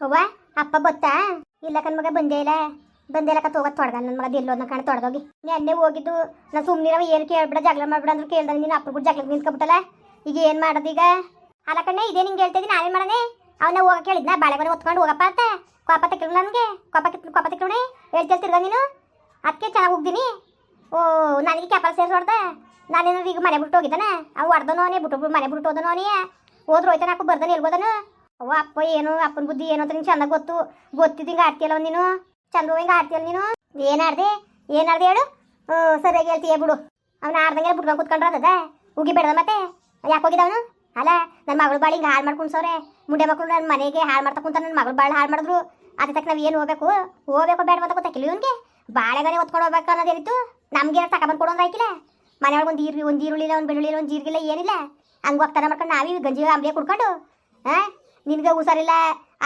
ಅವ್ವ, ಅಪ್ಪ ಬತ್ತಾ? ಇಲ್ಲ ಕಣ್ ಮಗ ಬಂದೇ ಇಲ್ಲ. ಬಂದೇ ಇಲ್ಲ ಕತ್ ತೊಡ್ಗ ನನ್ನ ಮಗ ಎಲ್ಲೋದ್ನ ಕಾಣ ತೊಡ್ದೋಗಿ. ನೆನ್ನೆ ಹೋಗಿದ್ದು ನಾ ಸುಮ್ಮನಿರವ ಏನು ಕೇಳ್ಬಿಡ, ಜಗಳ ಮಾಡ್ಬಿಡ ಅಂದ್ರೆ ಕೇಳ್ದ ನೀನು ಅಪ್ಪ ಕೂಡ ಜಗಳ ನಿಂತ್ಕೊಬಿಟ್ಟಲ್ಲ? ಈಗ ಏನು ಮಾಡೋದು ಈಗ? ಅಲ್ಲ ಕಣ್ಣೆ, ಇದೇ ನಿಂಗೆ ಹೇಳ್ತಿದ್ದೀನಿ ನಾನೇನು ಮಾಡನೆ ಅವನ್ನ ಹೋಗಕ್ಕೆ ಕೇಳಿದ್ನ ಬಾಳೆಗೊನೆ ಹೊತ್ಕೊಂಡು ಹೋಗಪ್ಪ ಅಂತ? ಕೋಪ ತೆಕ್ಕಿಳು ನನಗೆ? ಕೋಪ ಕೋಪ ತೆಕ್ಕಿಳು ಹೇಳ್ತಿಲ್ ತಿರ್ಗ ನೀನು? ಅದಕ್ಕೆ ಚೆನ್ನಾಗಿ ಹೋಗ್ತೀನಿ ಓ, ನನಗೆ ಕ್ಯಾಪಲ್ ಸೇರ್ಸಿ ಹೊಡ್ದೆ? ನಾನೇನಾದ್ರು ಈಗ ಮನೆ ಬಿಟ್ಟು ಹೋಗಿದ್ದಾನೆ? ಅವು ಹೊಡ್ದನೋನೇ ಬಿಟ್ಟು, ಮನೆ ಬಿಟ್ಟು ಹೋದನೋನೇ ಹೋದ್ರು ಹೋಯ್ತಾನೆ ಹಾಕು ಬರ್ದಾನೆ ಎಲ್ಬೋದನು ಅವ್ವ, ಅಪ್ಪ ಏನು, ಅಪ್ಪನ ಬುದ್ಧಿ ಏನು ಅಂತ ನಿಂಗೆ ಚೆನ್ನಾಗಿ ಗೊತ್ತು? ಗೊತ್ತಿದ್ದು ಹಿಂಗೆ ಆಡ್ತಿಯಲ್ಲ ನೀನು? ಚಂದ ಹಿಂಗೆ ಆಡ್ತಿಯಲ್ಲ ನೀನು? ಏನಾಡ್ದೆ ಏನಾಡ್ದೆ ಹೇಳು? ಹ್ಞೂ, ಸರಿಯಾಗಿ ಹೇಳ್ತೀಯ ಬಿಡು. ಅವ್ನ ಆಡ್ದಂಗೆ ಬಿಟ್ಕೊಂಡು ಕುತ್ಕೊಂಡ್ರೆ ಅದ ಉಗಿ ಬೇಡದ ಮತ್ತೆ? ಯಾಕೆ ಹೋಗಿದ್ದವನು ಅಲ್ಲ ನನ್ನ ಮಗಳು ಬಾಳಿ ಹಿಂಗೆ ಹಾಳು ಮಾಡ್ಕೊಂಡು ಸವ್ರೆ ಮುಂಡೆ ಮಕ್ಕಳು ನನ್ನ ಮನೆಗೆ ಹಾಳು ಮಾಡ್ತಾ ಕುಂತ ನನ್ನ ಮಗಳು ಭಾಳ ಹಾಳು ಮಾಡಿದ್ರು. ಅದೇ ತಕ್ಕ ನಾವು ಏನು ಹೋಗ್ಬೇಕು? ಹೋಗ್ಬೇಕು ಬೇಡ ಅಂತ ಗೊತ್ತಾಕಿಲ್ಲ ಇವನಿಗೆ? ಬಾಳೆಗನೆ ಹೊತ್ಕೊಂಡು ಹೋಗ್ಬೇಕು ಅನ್ನೋದೇನಿತ್ತು ನಮ್ಗೆ ತಗೊಂಬಂದು ಕೊಡೋದು ಆಯ್ಕಿಲ್ಲ ಮನೆಯೊಳಗೆ ಒಂದು ಈರುಳ್ಳಿ ಒಂದು ಈರುಳ್ಳಿ ಇಲ್ಲ ಒಂದು ಬೆಳ್ಳುಳ್ಳಿ ಒಂದು ಜೀರಿಗಿಲ್ಲ ಏನಿಲ್ಲ? ಹಂಗೆ ಹೋಗ್ತಾನೆ ಮಾಡ್ಕೊಂಡು ನಾವೀ ಗಂಜಿ ಅಂಬಲಿ ಕುಡ್ಕೊಂಡು ಹಾಂ ನಿನ್ಗೆ ಹುಷಾರಿಲ್ಲ?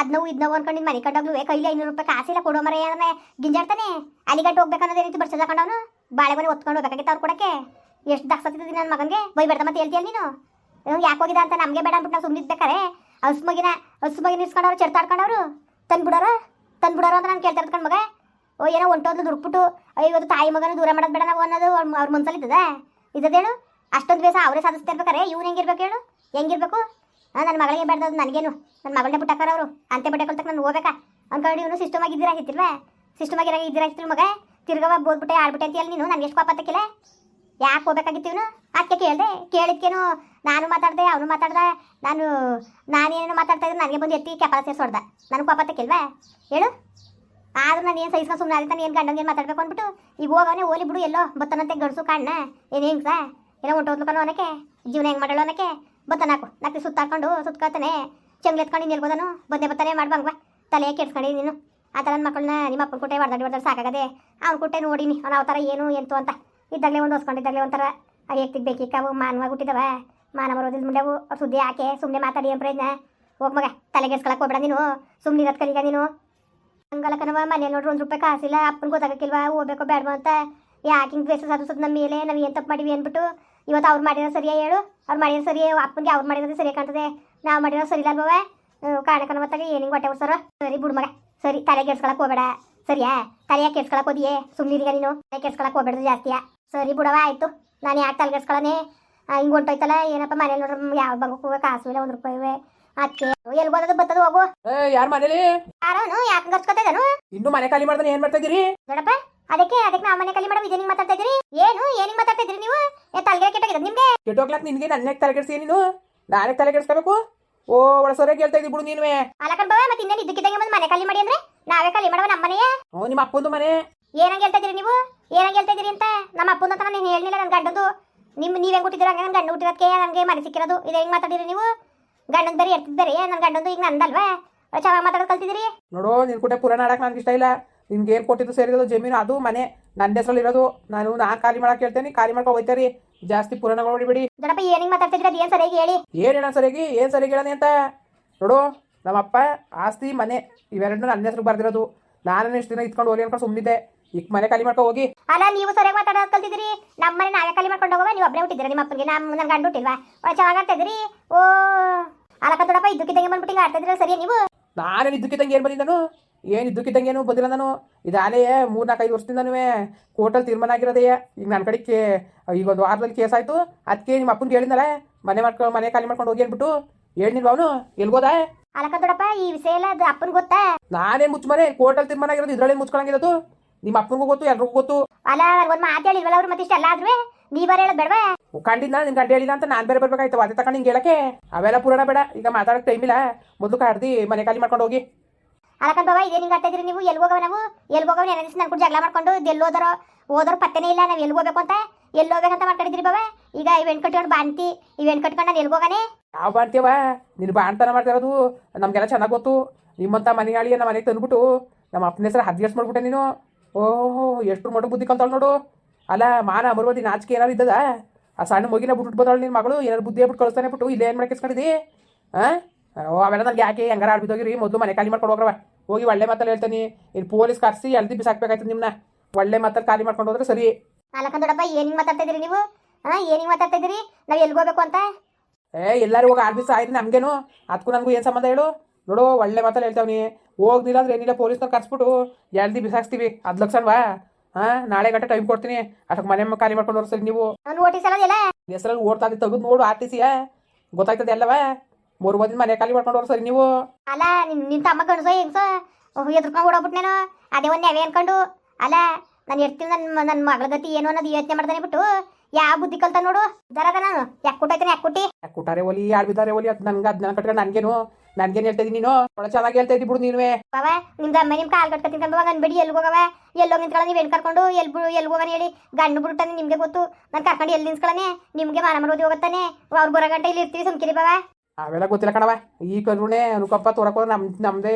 ಅದ್ನವು ಇದ್ನವು ಅನ್ಕೊಂಡು ನಿನ್ನ ಮನೆ ಕಂಡಾಗ್ಲೂ ಕೈಲಿ ಐನೂರು ರೂಪಾಯಿ ಕಾಸಿಲ್ಲ ಕೊಡೋ ಮರ ಏನಾರ ಗಿಂಜಾಡ್ತಾನೆ? ಅಲ್ಲಿಗಟ್ಟು ಹೋಗ್ಬೇಕನ್ನೋದೇ ರೀತಿ ಬರ್ಸಲ್ಲ ಕಂಡವನು ಮನೆ ಹೊತ್ಕೊಂಡು ಹೋಗ್ಬೇಕಾಗಿತ್ತು ಅವ್ರು ಕೊಡಕ್ಕೆ? ಎಷ್ಟು ದಾಕ್ಸತ್ತಿದ್ದಿ ನನ್ನ ಮಗನಿಗೆ? ಬೈ ಬೇಡ ಮತ್ತೆ ಹೇಳ್ತೀಯ ನೀನು? ಯಾಕೆ ಹೋಗಿದ ಅಂತ ನಮಗೆ ಬೇಡ ಅಂದ್ಬಿಟ್ಟು ನಾವು ಸುಮ್ಮನಿದ್ಬೇಕಾರೆ ಹಸು ಮಗಿನ ಹಸು ಮಗಿನ ಇಸ್ಕೊಂಡವ್ರು ಚೆಡ್ತಾಡ್ಕೊಂಡವ್ರು ತಂದ್ಬಿಡೋರು? ತಂದ್ಬಿಡೋರು ಅಂತ ನಾನು ಕೇಳ್ತಾ ಇರ್ಕೊಂಡು ಮಗ? ಓ, ಏನೋ ಹೊಂಟೋದ್ಲು ದುಡ್ಬಿಟ್ಟು ಇವತ್ತು ತಾಯಿ ಮಗನ ದೂರ ಮಾಡೋದು ಬೇಡ ನಾವು ಅನ್ನೋದು ಅವ್ರ ಮನ್ಸಲ್ಲಿ ಇದ್ದದ ಇದ್ದದೇಳು? ಅಷ್ಟೊಂದು ಬೇಸ ಅವರೇ ಸಾಧಿಸ್ತಾ ಇರ್ಬೇಕಾರೆ? ಇವ್ನು ಹೆಂಗಿರ್ಬೇಕು ಹೇಳು? ಹೆಂಗಿರ್ಬೇಕು? ನನ್ನ ಮಗಳಿಗೆ ಬೇಡ ನನಗೇನು. ನನ್ನ ಮಗಳನ್ನೇ ಬಿಟ್ಟಾಕಾರ ಅವರು. ಅಂತೆ ಬಟ್ಟೆ ಕೊಲ್ತಕ್ಕೆ ನಾನು ಹೋಗ್ಬೇಕಾ? ಅನ್ಕೊಂಡು ಇವನು ಸಿಸ್ಟಮ್ ಆಗಿದ್ದೀರ ಇದ್ದಿರಾಗಿತ್ತಿಲ್ವಾ ಸಿಸ್ಟಮ್ ಆಗಿ ಇದ್ದಿರಾಗಿತ್ತಿಲ್ಲ ಮಗ? ತಿರ್ಗವ ಬೋದ್ಬಿಟ್ಟೆ ಆಡ್ಬಿಟ್ಟೆ ಅಂತೀಯಲ್ಲ ನೀನು? ನನಗೆ ಎಷ್ಟು ಪಾಪತ್ತಕ್ಕಿಲ್ಲ ಯಾಕೆ ಹೋಗ್ಬೇಕಾಗಿತ್ತು ಇವನು? ಕೇಳಿದೆ. ಕೇಳಿದ್ಕೇನು ನಾನು ಮಾತಾಡ್ದೆ, ಅವನು ಮಾತಾಡ್ದೆ. ನಾನು ನಾನೇನು ಮಾತಾಡ್ತಾ ಇದ್ರೆ ನನಗೆ ಬಂದು ಎತ್ತಿ ಕೆಪಾಲ ಸೇರಿಸೋಡ್ದ. ನನಗೆ ಪಾಪತ್ತಕ್ಕಿಲ್ವಾ ಹೇಳು. ಆದ್ರೂ ನಾನು ಏನು ಸಹಿಸ್ಕೊಂಡು ಸುಮ್ಮನೆ ಆದ್ರೆ ಏನು ಗಂಡಂಗೆ ಮಾತಾಡ್ಬೇಕು ಅಂದ್ಬಿಟ್ಟು ಈಗ ಹೋಗವನೇ ಓಲಿ ಬಿಡು ಎಲ್ಲೋ, ಬತ್ತನಂತೆ ಗಡ್ಸು ಕಾಣ್ಣ. ಏನು ಹೆಂಗೆ ಸಾ ಏನೋ ಹೊಂಟೋದ್ಲು ಕಣೋ ಅನ್ನಕ್ಕೆ ಜೀವನ ಹೆಂಗೆ ಮಾಡಲು ಅನ್ನಕ್ಕೆ ಬತ್ತನಾಕು ನಾಲ್ಕು ಸುತ್ತಾಕೊಂಡು ಸುತ್ಕೊತಾನೆ ಚಂಗ್ಲ ಎತ್ಕೊಂಡು ಇರ್ಬೋದನು ಬಂದೆ ಬತ್ತಾನೆ ತಲೆ ಕೆಡ್ಸ್ಕೊಂಡು ನೀನು. ಆ ಥರ ಮಕ್ಕಳನ್ನ ನಿಮ್ಮ ಅಪ್ಪನ ಕುಟ್ಟೆ ಹೊಡೆದಾಡಿ ಹೊಡೆದಾಡಿ ಸಾಕಾಗದೆ ಅವ್ನು ಕುಟ್ಟೆ ನೋಡಿನಿ. ಅವ್ನು ಯಾವ ಥರ ಏನು ಎಂತು ಅಂತ. ಇದ್ದಾಗಲೇ ಒಂದು ಹೊಸ್ಕೊಂಡಿದ್ದಾಗಲೇ ಒಂಥರ ಹೇಗ್ತಿಗೆ ಬೇಕಿಕ್ಕಾವು ಮಾನವ ಹುಟ್ಟಿದವ. ಮಾನ ಬರೋದಿಲ್ಲ ಮುಂಡೆವು ಸುದ್ದಿ ಯಾಕೆ? ಸುಮ್ಮನೆ ಮಾತಾಡಿ ಏನು ಪ್ರಯತ್ನ ಹೋಗಿ ಮಗ. ತಲೆಗೆಡ್ಸ್ಕೊಳಕ್ ಹೋಗ್ಬೇಡ ನೀನು. ಸುಮ್ಮನೆ ಇರೋದು ಕಲಿಗ ನೀನು. ಹಂಗಲ್ಲ ಕಣವ ಮನೆ ನೋಡ್ರಿ ಒಂದು ರೂಪಾಯಿ ಕಾಸಿಲ್ಲ. ಅಪ್ಪನ ಗೊತ್ತಾಗಕ್ಕಿಲ್ವಾ? ಹೋಗ್ಬೇಕೋ ಬೇಡವಾ ಅಂತ. ಯಾಕೆ ಹಿಂಗೆ ದ್ವೇಷ ಸಾಧಿಸೋದು ನಮ್ಮ ಮೇಲೆ? ನಾವು ಏನು ತಪ್ಪು ಮಾಡಿವಿ ಅಂದ್ಬಿಟ್ಟು. ಇವತ್ತು ಅವ್ರು ಮಾಡಿರೋ ಸರಿಯಾ ಹೇಳು. ಅವ್ರು ಮಾಡಿರೋ ಸರಿ ಅಪ್ಪನಿಗೆ ಅವ್ರು ಮಾಡಿರೋದೇ ಸರಿ ಕಾಣ್ತದೆ. ನಾವು ಮಾಡಿರೋ ಸರಿ ಇಲ್ಲ ಅಲ್ವವ ಕಾಣಕನ ಮತ್ತಾಗ ಏನಿಂಗ್ ಹೊಟ್ಟೆ ಉಡ್ಸಾರ ಸರಿ ಬಿಡು ಮಗ. ಸರಿ ತಲೆ ಕೆಡ್ಸ್ಕೊಳಕ್ ಹೋಗ್ಬೇಡ. ಸರಿಯಾ? ತಲೆಯ ಕೆಡ್ಸ್ಕೊಳಕ್ ಹೋದಿಯೇ? ಸುಮ್ಮನಿರಿಗ ನೀನು? ತಲೆ ಕೆಡ್ಸ್ಕೊಳಕ್ ಹೋಗ್ಬೇಡ್ದು ಜಾಸ್ತಿಯಾ? ಸರಿ ಬಿಡವ ಆಯ್ತು. ನಾನು ಯಾಕೆ ತಲೆ ಕೆಡ್ಸ್ಕೊಳನೆ? ಹಿಂಗೆ ಹೊಂಟೋಯ್ತಲ್ಲ ಏನಪ್ಪ ಮನೇಲಿ ನೋಡ್ರಿ ಯಾವ ಬಂಗಕ್ಕೆ ಹೋಗೋ ಕಾಸು ಇಲ್ಲ ಒಂದು ರೂಪಾಯಿ ಅದಕ್ಕೆ ಎಲ್ಲಿ ಹೋಗೋದು ಬತ್ತದ ಹೋಗು. ಯಾರ ಮನೇಲಿ? ಯಾರು ಯಾಕೆ ಗರ್ಸ್ಕೊತಿದ್ದಾನು ಇನ್ನು ಮನೆ ಖಾಲಿ ಮಾಡ್ದಾನೆ ಏನ್ ಮಾಡ್ತಾ ಇದೀರಿ ದೊಡ್ಡಪ್ಪ ಅದಕ್ಕೆ ಅದಕ್ಕೆ ನಾ ಮನೆ ಕಲಿ ಮಾಡೋ ಇದೇನಿಗೆ ಮಾತಾಡ್ತಾ ಇದ್ರಿ ಏನು? ಏನಿಗೆ ಮಾತಾಡ್ತಾ ಇದ್ರಿ ನೀವು? ಏ ತಲೆಗೆ ಕೆಟ್ಟಾಗಿದೆ ನಿಮ್ಗೆ? ಕೆಟ್ಟೋಗ್ಲಾಕ್ ನಿನ್ಗೆ ನನ್ನ ತಲೆ ಕೆಡ್ಸಿ ನೀನು? ನಾನೇ ತಲೆ ಕೆಡ್ಸ್ಕೋಬೇಕು? ಓ ಒಳ ಸರಿಯಾಗಿ ಹೇಳ್ತಾ ಇದ್ದಿ ಬಿಡು ನೀನುವೆ. ಬಾವ ಮತ್ತೆ ಇನ್ನೇನು ಇದ್ದಕ್ಕಿದ್ದಂಗೆ ಬಂದು ಮನೆ ಕಲಿ ಮಾಡಿ ಅಂದ್ರೆ ನಾವೇ ಕಲಿ ಮಾಡವ ನಮ್ಮ ಮನೆಯೇ? ಓ ನಿಮ್ಮ ಅಪ್ಪಂದು ಮನೆ. ಏನಂಗೆ ಹೇಳ್ತಾ ಇದ್ದೀರಿ ನೀವು? ಏನಂಗೆ ಹೇಳ್ತಾ ಇದ್ದೀರಿ ಅಂತ? ನಮ್ಮ ಅಪ್ಪನ ಅಂತ ನಾನು ಹೇಳಿಲ್ಲ ನನ್ನ ಗಂಡಂದು. ನಿಮ್ಮ ನೀವು ಹೆಂಗ್ ಹುಟ್ಟಿದ್ರೆ? ಹಂಗೆ ನನ್ನ ಗಂಡ ಹುಟ್ಟಿರೋದಕ್ಕೆ ನನಗೆ ಮನೆ ಸಿಕ್ಕಿರೋದು ಇದು ಹೆಂಗೆ ಮಾತಾಡಿರಿ ನೀವು? ಗಂಡನ ಬೇರೆ ಎರ್ತಿದ್ದಾರೆ ನನ್ನ ಗಂಡಂದು ಈಗ ನಂದಲ್ವಾ? ಚೆನ್ನಾಗಿ ಮಾತಾಡೋದು ಕಲ್ತಿದ್ದೀರಿ? ನೋಡು ನಿನ್ ಕೂಡ ಪುರಾಣ ಆಡಕ್ಕೆ ನನಗೆ ಇಷ್ಟ ಇಲ್ಲ. ನಿನ್ಗೆ ಏನ್ ಕೊಟ್ಟಿದ್ದು ಸೇರಿರೋದು ಜಮೀನು? ಅದು ಮನೆ. ನನ್ನ ಹೆಸರಲ್ಲಿ ಇರೋದು ನಾನು ನಾ ಖಾಲಿ ಮಾಡಕ್ ಹೇಳ್ತೇನೆ. ಖಾಲಿ ಮಾಡ್ಕೊ ಹೋಯ್ತಾರಿ. ಜಾಸ್ತಿ ಪುರಾಣಗಳು ಹೊಡಿಬೇಡಿ ದೊಡ್ಡಪ್ಪ ಏನಿಗೆ ಅದು ಏನು ಸರಿಯಾಗಿ ಹೇಳಿ. ಏನ್ ಹೇಳ ಸರಿಯಾಗಿ? ಏನ್ ಸರಿಯಾಗಿ ಹೇಳನೆ ಅಂತ? ನೋಡು ನಮ್ಮಪ್ಪ ಆಸ್ತಿ ಮನೆ ಇವೆರಡು ನನ್ನ ಹೆಸರು ಬರ್ದಿರೋದು. ನಾನು ಇಷ್ಟು ದಿನ ಇತ್ಕೊಂಡು ಹೋಗಿ ಅನ್ಕೊಂಡು ಸುಮ್ಮನಿದ್ದೆ ಈಗ ಮನೆ ಖಾಲಿ ಮಾಡ್ಕೊ ಹೋಗಿ. ಅಲ್ಲ ನೀವು ಸರಿಯಾಗಿ ಮಾತಾಡೋದು ಕಲ್ತಿದ್ರಿ ನಮ್ಮ ಮನೆ ನಾವೇ ಖಾಲಿ ಮಾಡ್ಕೊಂಡು ಹೋಗುವ? ನೀವು ಒಬ್ಬನೇ ಹುಟ್ಟಿದ್ರೆ ನಿಮ್ಮ ಅಪ್ಪನಿಗೆ? ನಮ್ಮ ನನ್ನ ಗಂಡು ಹುಟ್ಟಿಲ್ವಾ? ಚೆನ್ನಾಗಿ ಆಡ್ತಾ ಇದ್ದೀರಿ? ಓ. ಅಲ್ಲ ದೊಡ್ಡಪ್ಪ ಬಂದ್ಬಿಟ್ಟು ಹಿಂಗೆ ಆಡ್ತಾ ಇದ್ದೀರಾ? ಸರಿಯಾ ನೀವು? ನಾನೇನು ಇದ್ದಕ್ಕಿದ್ದಂಗೆ ಏನು ಬಂದಿದ್ದಾನು ಏನು ಇದ್ದಕ್ಕಿದ್ದಂಗೆ ಏನು ಬಂದಿಲ್ಲ ನಾನು. ಇದಾಲೇ ಮೂರು ನಾಲ್ಕು ಐದು ವರ್ಷದಿಂದನೂ ಕೋರ್ಟಲ್ಲಿ ತೀರ್ಮಾನ ಆಗಿರೋದೇ ಈಗ ನನ್ನ ಕಡೆ ಕೇ ಈಗ ಒಂದು ವಾರದಲ್ಲಿ ಕೇಸ್ ಆಯಿತು. ಅದಕ್ಕೆ ನಿಮ್ಮ ಅಪ್ಪನಿಗೆ ಹೇಳಿದ್ನಲ್ಲ ಮನೆ ಮಾಡ್ಕೊ ಮನೆ ಖಾಲಿ ಮಾಡ್ಕೊಂಡು ಹೋಗಿ ಅಂದ್ಬಿಟ್ಟು. ಹೇಳಿಲ್ವ ಅವನು? ಎಲ್ಗೋದ? ಅಲಕ ಈ ವಿಷಯ ಎಲ್ಲ ಅದು ಅಪ್ಪನ ಗೊತ್ತಾ? ನಾನೇನು ಮುಚ್ಚ ಮನೆ ಕೋರ್ಟಲ್ಲಿ ತೀರ್ಮಾನ ಆಗಿರೋದು ಇದ್ರಲ್ಲಿ ಮುಚ್ಕೊಳಂಗಿರೋದು ನಿಮ್ಮ ಅಪ್ಪನಿಗೂ ಗೊತ್ತು ಎಲ್ರಿಗೂ ಗೊತ್ತು. ಅಲ್ಲ ಒಂದು ಮಾತು ಹೇಳಿಲ್ವಲ್ಲ ಅವ್ರು ಮತ್ತೆ ಇಷ್ಟೆಲ್ಲ ಆದ್ರೂ ಬೇರೆ ಹೇಳೋದು ಬೇಡವಾ? ಕಂಡಿದ್ದ ನಿನ್ ಗಂಟೆ ಹೇಳಿದ ಅಂತ ನಾನು ಬೇರೆ ಬರ್ಬೇಕಾಯ್ತು. ಅದೇ ತಗೊಂಡು ಹಿಂಗೆ ಹೇಳಕ್ಕೆ. ಅವೆಲ್ಲ ಪುರಾಣ ಬೇಡ. ಈಗ ಮಾತಾಡೋಕೆ ಟೈಮ್ ಇಲ್ಲ. ಮೊದಲು ಕಾಡ್ದು ಮನೆ ಖಾಲಿ ಮಾಡ್ಕೊಂಡು ಹೋಗಿ. ಅಲಕನ್ ಬಾಬಾ ಇದೇ ಹಿಂಗೆ ಆಗ್ತಾಯಿದ್ರಿ ನೀವು? ಎಲ್ಲಿ ಹೋಗವ ನಾವು? ಎಲ್ಲಿ ಹೋಗವ? ನೆನೆ ದಿವಸ ಕೂಡ ಜಗಳ ಮಾಡ್ಕೊಂಡು ಎಲ್ಲಿ ಹೋದರೋ? ಹೋದ್ರೆ ಪತ್ತೆನೇ ಇಲ್ಲ, ನಾವು ಎಲ್ಲಿ ಹೋಗಬೇಕು ಅಂತ? ಎಲ್ಲಿ ಹೋಗ್ಬೇಕಂತ ಮಾತಾಡಿದ್ರಿ ಬಾಬಾ ಈಗ ಇವೆಂಟ್ ಕಟ್ಕೊಂಡು ಬಾಂತಿ ಇವೆಂಟ್ ಕಟ್ಕೊಂಡು ನಾನು ಎಲ್ಲಿ ಹೋಗಾನೆ? ನಾವು ಬಾಣ್ತೀವ ನೀನು ಬಾಣ್ತನ ಮಾಡ್ತಿರೋದು ನಮಗೆಲ್ಲ ಚೆನ್ನಾಗಿ ಗೊತ್ತು. ನಿಮ್ಮಂಥ ಮನೆಗಾಳಿ ನಮ್ಮ ಮನೆಗೆ ತಂದ್ಬಿಟ್ಟು ನಮ್ಮ ಅಪ್ಪನ ಹೆಸರು ಹದ್ಗೆಸ್ ಮಾಡ್ಬಿಟ್ಟೆ ನೀನು. ಓಹೋ, ಎಷ್ಟು ಮಟ್ಟ ಬುದ್ಧಿ ಕಲ್ತಾಳ ನೋಡು. ಅಲ್ಲ, ಮಾನ, ಅಮರ್ವದಿ, ನಾಚಿಕೆ ಏನಾರು ಇದ್ದದ? ಆ ಸಣ್ಣ ಮಗಿನ ಬಿಟ್ಬಿಟ್ಟು ಬಂದಾಳು ನಿನ್ನ ಮಗಳು. ಏನಾರು ಬುದ್ಧಿ ಹೇಳ್ಬಿಟ್ಟು ಕಳಿಸ್ತಾನೆ ಬಿಟ್ಟು ಇಲ್ಲೇ ಏನು ಮಾಡಕ್ಕೆ ಇಸ್ಕೊಂಡಿದ್ದಿ ಹಾಂ ಅವೆಲ್ಲ ನನಗೆ ಯಾಕೆ ಹೆಂಗಾರ ಆಡ್ಬಿದ್ದೋಗಿರಿ. ಮೊದಲು ಮನೆ ಖಾಲಿ ಮಾಡ್ಕೊಂಡು ಹೋಗ್ರವ. ಹೋಗಿ ಒಳ್ಳೆ ಮಾತಲ್ಲಿ ಹೇಳ್ತೀನಿ. ಇಲ್ಲಿ ಪೊಲೀಸ್ ಕರ್ಸಿ ಎಲ್ದಿ ಬಿಸಾಕ್ಬೇಕಾಯ್ತು ನಿಮ್ನ. ಒಳ್ಳೆ ಮಾತಲ್ಲಿ ಖಾಲಿ ಮಾಡ್ಕೊಂಡು ಹೋದ್ರೆ ಸರಿ. ಅಲಕನ್ ದೊಡ್ಡಪ್ಪ ಏನ್ ಮಾತಾಡ್ತಾ ನೀವು? ಆ ಏನಿಗೆ ಮಾತಾಡ್ತಾ ನಾವು ಎಲ್ಲಿ ಹೋಗ್ಬೇಕು ಅಂತ? ಏ ಎಲ್ಲರೂ ಹೋಗಿ ಬಿಸ ಆಯ್ತು ನಮಗೇನು. ಅದಕ್ಕೂ ನನಗೂ ಏನು ಸಂಬಂಧ ಹೇಳು? ನೋಡು ಒಳ್ಳೆ ಮಾತಲ್ಲಿ ಹೇಳ್ತಾವ್ನಿ. ಹೋಗ್ದಿಲ್ಲ ಅಂದ್ರೆ ಏನಿಲ್ಲ ಪೊಲೀಸ್ನವ್ರು ಕರ್ಸ್ಬಿಟ್ಟು ಎಲ್ದಿ ಬಿಸಾಕ್ಸ್ತೀವಿ. ಅದ್ ಲಕ್ಷನ್ವಾ ಹಾ ನಾಳೆ ಗಂಟೆ ಟೈಮ್ ಕೊಡ್ತೀನಿ. ಅಷ್ಟಕ್ಕೆ ಮನೆ ಖಾಲಿ ಮಾಡ್ಕೊಂಡು ಸರಿ ನೀವು. ಹೆಸರಲ್ಲಿ ಓಡ್ತಾ ತೆಗೆದು ನೋಡು ಆರ್ ಟಿ ಸಿಯ ಗೊತ್ತಾಗ್ತದೆ ಎಲ್ಲವ? ಮೂರು ಮನೆ ಖಾಲಿ ಮಾಡ್ಕೊಂಡು ಸರಿ ನೀವು? ಅಲ್ಲ ನಿನ್ ನಿನ್ ತಮ್ಮ ಗಣಸೋ ಹೆಂಗ್ಸ? ಎದ್ರಕೊಂಡು ಓಡೋಗ್ಬಿಟ್ನೇನು ಅದೇ ಒಂದು ನೆವೆ ಅನ್ಕೊಂಡು. ಅಲ್ಲ ನಾನು ಇರ್ತೀನಿ ನನ್ನ ನನ್ನ ಮಗಳ ಗತಿ ಏನು ಅನ್ನೋದು ಯೋಚನೆ ಮಾಡ್ತಾನೆ ಬಿಟ್ಟು. ಯಾವ ಬುದ್ಧಿ ಕಲ್ತ ನೋಡು. ಜರದ ನಾನು. ಯಾಕೆ ಕೊಟ್ಟೈತಾನೆ ಯಾಕೆ ಕೊಟ್ಟಿ ಯಾಕೆ ಕೊಟ್ಟಾರೆ ಒಲಿ ಯಾರು ಬಿದ್ದಾರೆ ಒಲಿ ಅದು ನನ್ಗೆ ಅದನ್ನ ಕಟ್ಕೊಂಡು ನನಗೇನು? ನನ್ಗೇನು ಹೇಳ್ತಾ ಇದ್ದೀನಿ ನೀನು? ಒಳ್ಳೆ ಚೆನ್ನಾಗಿ ಹೇಳ್ತಾ ಇದ್ದಿ ಬಿಡು ನೀನುವೆ. ಬಾವ ನಿಮ್ದು ಅಮ್ಮ ನಿಮ್ಮ ಕಾಲ್ ಕಟ್ಕ ತಿನ್ಕೊಂಡು ಹೋಗ ಅನ್ಬೇಡಿ ಎಲ್ಲಿ ಹೋಗವ? ಎಲ್ಲೋ ನಿಂತ್ಕೊಳ್ಳೋ ನೀವು ಹೆಣ್ಣು ಕರ್ಕೊಂಡು ಎಲ್ಲಿ ಬಿಡು ಎಲ್ಲಿ ಹೋಗೋಣ ಹೇಳಿ. ಗಂಡು ಬಿಡುತ್ತಾನೆ ನಿಮಗೆ ಗೊತ್ತು. ನಾನು ಕರ್ಕೊಂಡು ಎಲ್ಲಿ ನಿಂತ್ಕೊಳ್ಳನೆ ನಿಮಗೆ ಮಾನ ಮರೋದಿ ಹೋಗುತ್ತಾನೆ. ಅವ್ರು ಬರೋ ಗಂಟೆ ಇಲ್ಲಿ ಇರ್ತೀವಿ ಸುಮ್ಕಿರಿ ಬಾವ. ಅವೆಲ್ಲ ಗೊತ್ತಿಲ್ಲ ಕಣವ ಈ ಕರುಣೆ ಅನುಕಂಪ ತೋರಕೋ ನಮ್, ನಮ್ದೇ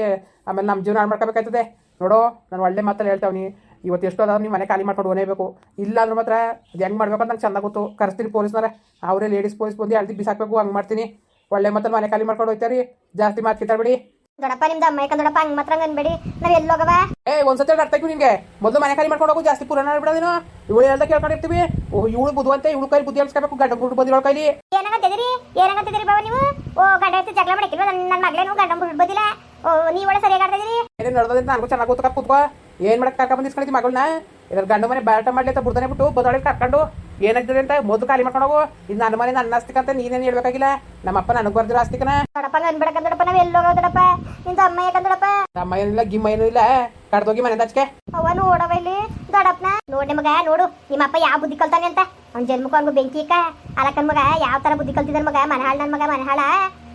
ಆಮೇಲೆ ನಮ್ಮ ಜೀವನ ಹಾಳು ಮಾಡ್ಕೋಬೇಕಾಯ್ತದೆ. ನೋಡೋ, ನಾನು ಒಳ್ಳೆ ಮಾತಲ್ಲಿ ಹೇಳ್ತಾವನಿ ಇವತ್ತು ಎಷ್ಟು ಅದಾವ ನೀವು ಮನೆ ಖಾಲಿ ಮಾಡ್ಕೊಂಡು ಓನೇಬೇಕು. ಇಲ್ಲ ಅಂದ್ರೆ ಮಾತ್ರ ಅದು ಹೆಂಗೆ ಮಾಡ್ಬೇಕು ಅಂತ ನಂಗೆ ಚೆಂದ ಗೊತ್ತು. ಕರೆಸ್ತೀನಿ ಪೊಲೀಸ್ನರ ಅವರೇ ಲೇಡೀಸ್ ಪೊಲೀಸ್ ಬಂದು ಅಳ್ದಿ ಬಿಸಾಕ್ಬೇಕು, ಹಂಗೆ ಮಾಡ್ತೀನಿ. ಒಳ್ಳೆ ಮಾತಲ್ಲಿ ಮನೆ ಖಾಲಿ ಮಾಡ್ಕೊಂಡು ಹೋಗ್ತಾರಿ ಜಾಸ್ತಿ ಮಾತು ಕಿತ್ತಾಡ್ಬೇಡಿ. ದೊಡ್ಡಪ್ಪ ನಿಮ್ದ ಅಮ್ಮಾಯಿ ದೊಡ್ಡಪ್ಪ ಹಂಗೆ ಮಾತ್ರ ಅನ್ಬೇಡಿ. ನಾವ್ ಎಲ್ಲಿ ಹೋಗವ? ಏ ಒಂದ್ಸತಿ ಅರ್ಥ ನಿಮ್ಗೆ. ಮೊದಲು ಮನೆ ಖಾಲಿ ಮಾಡ್ಕೊಂಡು ಹೋಗು ಜಾಸ್ತಿ ಪುರಾಣ ಬಿಡೋದೇನು ಇವಳು ಹೇಳ್ದ ಕೇಳ್ಕೊಂಡಿರ್ತೀವಿ. ಇವಳು ಬುದ್ಧವಂತೆ ಇವಳು ಕೈ ಬುದ್ಧಿ ಅನ್ಸ್ಕೊಬೇಕು ಗಡ್ಡ ಬುಡ್ ಬಂದಿರೋ ಕೈಲಿ. ಏನಾಗತ್ತಿದ್ರಿ ಏನಾಗತ್ತಿದ್ರಿ ಬಾಬಾ ನೀವು? ಓ ಗಡ್ಡ ಹೆತ್ತು ಜಗಳ ಮಾಡಕ್ಕಿಲ್ವ? ನನ್ನ ನನ್ನ ಮಗಳೇನು ಗಂಡ ಬುಡ್ ಬಂದಿಲ್ಲ. ಓ ನೀವು ಒಳ್ಳೆ ಸರಿಯಾಗಿ ಆಡ್ತಿದ್ರಿ ಏನೇನು ನಡೆದ್ರೆ ನನಗೂ ಚೆನ್ನಾಗಿ ಗೊತ್ತಾಗ ಕೂತ್ಕೋ. ಏನ್ ಮಾಡಕ್ಕೆ ಕರ್ಕೊಂಡ್ ಬಂದಿಸ್ಕೊಂಡಿದ್ದಿ ಮಗಳನ್ನ ಇದ್ರ ಗಂಡು ಮನೆ ಬ್ಯಾಟ ಮಾಡ್ಲಿ ಅಂತ ಬುಡ್ದಾನೆ ಬಿಟ್ಟು ಬದಲಾಗಿ ಕರ್ಕೊಂಡು. ಏನಾಗ್ತದೆ ಅಂತ ಮೊದಲು ಖಾಲಿ ಮಾಡ್ಕೊಂಡು ಹೋಗು. ಇದು ನನ್ನ ಮನೆ ನನ್ನ ಆಸ್ತಿಕಂತ ನೀನೇನು ಹೇಳ್ಬೇಕಾಗಿಲ್ಲ? ನಮ್ಮ ಅಪ್ಪ ನನಗೆ ಬರ್ದಿರೋ ಆಸ್ತಿಕನ. ನಾವು ಎಲ್ಲಿ ಹೋಗೋ ದೊಡ್ಡಪ್ಪ ನಿಂದು ಅಮ್ಮ ನಮ್ಮ ಏನಿಲ್ಲ ಗಿಮ್ಮ ಏನೂ ಇಲ್ಲ. ಕಡ್ದೋಗಿ ಮನೆ ಹಚ್ಕೆ ಅವ ನೋಡವ ಇಲ್ಲಿ. ದೊಡ್ಡಪ್ಪನ. ನೋಡಿ ಮಗ ನೋಡು. ನಿಮ್ಮಪ್ಪ ಯಾವ ಬುದ್ಧಿ ಕಲ್ತಾನೆ ಅಂತ. ಅವ್ನ ಜನ್ಮಕ್ಕೆ ಅವ್ನಿಗೆ ಬೆಂಕಿ ಇಕ್ಕ ಅಲಕ್ಕನ್ ಮಗ ಯಾವ ತರ ಬುದ್ಧಿ ಕಲ್ತಿದ್ದಾನ ಮಗ? ಮನೆ ನನ್ ಮಗ ಮನೆ ಹಾಳ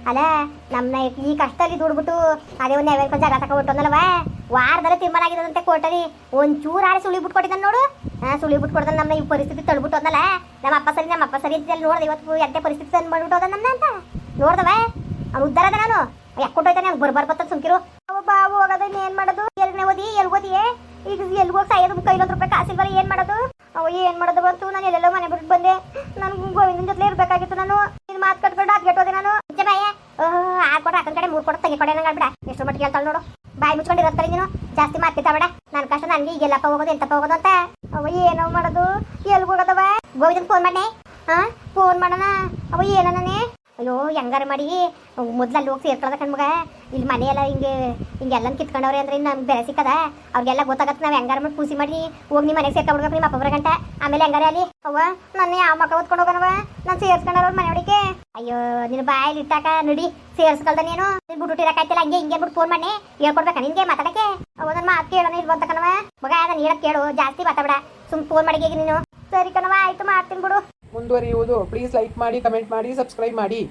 ಅಲ್ಲ ನಮ್ಮನ್ನ ಈ ಕಷ್ಟದಲ್ಲಿ ದುಡ್ಬಿಟ್ಟು ಅದೇ ಒಂದು ನೆವೆನ್ಕೊಂಡು ಜಾಗ ಅಂದಲ್ವ ವಾರದಲ್ಲಿ ತೀರ್ಮಾನ ಆಗಿರೋದಂತೆ ಕೋಟರಿ. ಒಂದ್ ಚೂರು ಆಡಿಸಿ ಸುಳಿ ಬಿಟ್ ಕೊಟ್ಟಿದ್ದಾನೆ ನೋಡು. ಸುಳಿ ಬಿಟ್ಟು ಕೊಡ್ದ ನಮ್ಮ ಈ ಪರಿಸ್ಥಿತಿ ತಳ್ಬಿಟ್ಟು ಹೋದಲ್ಲ ನಮ್ಮ ಅಪ್ಪ ಸರಿ, ನಮ್ಮ ಅಪ್ಪ ಸರಿ ಅಂತ ನೋಡ್ದೆ ಇವತ್ತು ಎಂಥ ಪರಿಸ್ಥಿತಿ ತಂದು ಮಾಡ್ಬಿಟ್ಟು ಹೋದ ನನ್ನ ಅಂತ? ನೋಡ್ದವ? ಅವ್ನು ಉದ್ದಾರ ಅದ ನಾನು. ಯಾಕೆ ಕೊಟ್ಟೋಯ್ತಾನೆ ಅವ್ನು ಬರ್ಬಾರ್ ಬತ್ತ ಸುಮ್ಕಿರು. ಬಾವು ಹೋಗೋದು ಏನ್ ಮಾಡೋದು? ಎಲ್ಗನೆ ಓದಿ ಎಲ್ಲಿ ಓದಿಯೇ ಈಗ ಎಲ್ಲಿ ಹೋಗಿ ಸಾಯೋದು ಕೈಲೊಂದು ರೂಪಾಯಿ ಕಾಸಿಲ್ವಲ್ಲ ಏನ್ ಮಾಡೋದು? ಅವ್ ಏನ್ ಮಾಡೋದು ಬಂತು? ನಾನು ಎಲ್ಲೆಲ್ಲ ಮನೆ ಬಿಟ್ಟು ಬಂದೆ. ನಾನು ಗೋವಿಂದನ ಜೊತೆ ಇರ್ಬೇಕಾಗಿತ್ತು ನಾನು. ಇದು ಮಾತು ಕಟ್ಕೊಂಡು ಅದ್ಗೆಟ್ಟೋದೆ ನಾನು. ಮುಂಚೆ ಬಾಯ ಅಕ್ಕನ ಕಡೆ ಮೂರ್ ಕೊಡ, ತೆಗೆ ಕೊಡೆ ಬಿಡ ಎಷ್ಟು ಮಟ್ಟಿಗೆ ಹೇಳ್ತಾಳೆ ನೋಡು. ಬಾಯಿ ಇರತ್ತಾರೆ ನೀನು. ಜಾಸ್ತಿ ಮಾತಿತ್ತ ಬೇಡ ನನ್ನ ಕಷ್ಟ ನನಗೆ ಈಗೆಲ್ಲಪ್ಪ ಹೋಗೋದು, ಎಂತಪ್ಪ ಹೋಗೋದು ಅಂತ. ಅವ ಏನೋ ಮಾಡೋದು? ಎಲ್ಲಿ ಹೋಗೋದವ? ಗೋವಿಂದನ್ ಫೋನ್ ಮಾಡಿ ಹಾ ಫೋನ್ ಮಾಡೋಣ. ಅವ ಏನನೇ ಅಯ್ಯೋ, ಹೆಂಗಾರ ಮಾಡಿ? ಮೊದ್ಲು ಅಲ್ಲಿ ಹೋಗಿ ಸೇರ್ಕೊಳ್ಳೋದ ಕಣ್ಮಗ ಇಲ್ಲಿ ಮನೆ ಎಲ್ಲ ಹಿಂಗೆ ಹಿಂಗೆಲ್ಲ ಕಿತ್ಕೊಂಡವ್ರೆ ಅಂದ್ರೆ ನಮ್ಗೆ ಬೆಲೆ ಸಿಕ್ಕದ ಅವ್ರಿಗೆಲ್ಲ ಗೊತ್ತಾಗತ್ತೆ ನಾವು ಹೆಂಗಾರ ಮಾಡಿ ಪೂಸಿ ಮಾಡಿ. ಹೋಗಿ ನಿಮ್ಮ ಮನೆಗೆ ಸೇರ್ಕೊಂಡ್ಬಿಡ್ಬೇಕು ನಿಮ್ಮ ಅಪ್ಪ ಗಂಟ. ಆಮೇಲೆ ಹೆಂಗಾರ ಅಲ್ಲಿ? ಅವ್ವ, ನನ್ನ ಯಾವ ಮಕ್ಕಳು ಓದ್ಕೊಂಡು ಹೋಗನವ. ನಾನು ಸೇರ್ಸ್ಕೊಂಡವ್ರ ಮನೆ ಒಳಗೆ. ಅಯ್ಯೋ ನಿನ್ನ ಬಾಯಲ್ಲಿ ಇಟ್ಟಾಕ ನಡಿ. ಸೇರ್ಸ್ಕೊಳ್ದ ನೀನು. ಬಿಟ್ಟು ಇರಕಾಯ್ತಿಲ್ಲ ಹಂಗೆ ಹಿಂಗೆ ಬಿಟ್ಟು ಫೋನ್ ಮಾಡಿ ಹೇಳ್ಕೊಡ್ಬೇಕಾ ನಿನ್ಗೆ ಮಾತಾಡಕ್ಕೆ? ಅವ ಕೇಳೋಣ ಇಲ್ವಂತ ಕಣವ ಮಗ ಅದನ್ನ ಹೇಳಕ್ ಕೇಳು, ಜಾಸ್ತಿ ಮಾತಾಡ ಸುಮ್ ಫೋನ್ ಮಾಡಿ ನೀನು. ಸರಿ ಕಣವ ಆಯ್ತು, ಮಾಡ್ತೀನಿ ಬಿಡು. ಮುಂದುವರಿಯುವುದು ಪ್ಲೀಸ್ ಲೈಕ್ ಮಾಡಿ ಕಮೆಂಟ್ ಮಾಡಿ ಸಬ್ಸ್ಕ್ರೈಬ್ ಮಾಡಿ.